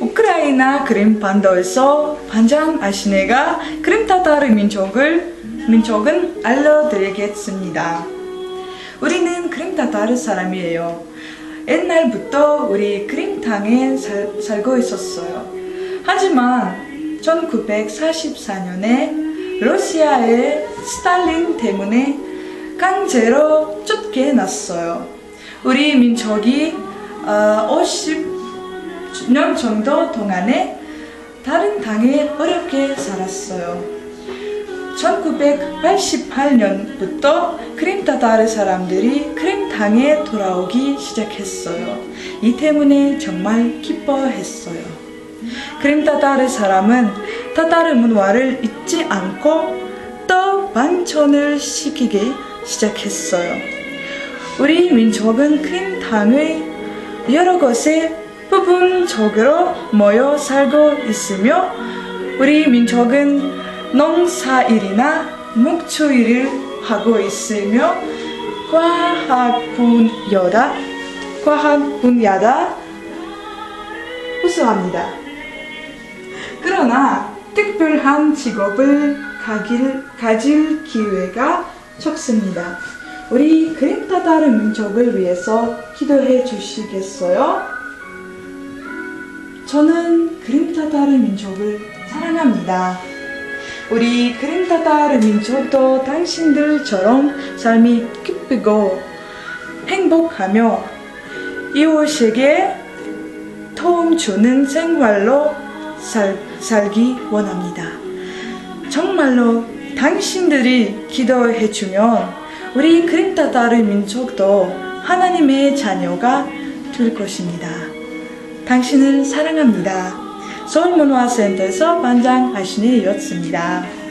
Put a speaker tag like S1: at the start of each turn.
S1: 우크라이나 크림 반도에서 반장 아시네가 크림 타타르 민족을 민족은 알려드리겠습니다. 우리는 크림 타타르 사람이에요. 옛날부터 우리 크림 땅에 살, 살고 있었어요. 하지만 1944년에 러시아의 스탈린 때문에 강제로 쫓겨났어요. 우리 민족이 어, 50 년 정도 동안에 다른 땅에 어렵게 살았어요. 1988년부터 크림 타타르 사람들이 크림 땅에 돌아오기 시작했어요. 이 때문에 정말 기뻐했어요. 크림 타타르 사람은 타타르 문화를 잊지 않고 또 반천을 시키기 시작했어요. 우리 민족은 크림 땅의 여러 곳에 부분적으로 모여 살고 있으며 우리 민족은 농사일이나 목초일을 하고 있으며 과학 분야다 과학 분야다 우수합니다. 그러나 특별한 직업을 가길, 가질 기회가 적습니다. 우리 그림 타다르 민족을 위해서 기도해 주시겠어요? 저는 그림 타다르 민족을 사랑합니다. 우리 그림 타다르 민족도 당신들처럼 삶이 기쁘고 행복하며 이웃에게 도움 주는 생활로 살, 살기 원합니다. 정말로 당신들이 기도해 주면 우리 그림 타다르 민족도 하나님의 자녀가 될 것입니다. 당신을 사랑합니다. 서울문화센터에서 반장 하신이었습니다.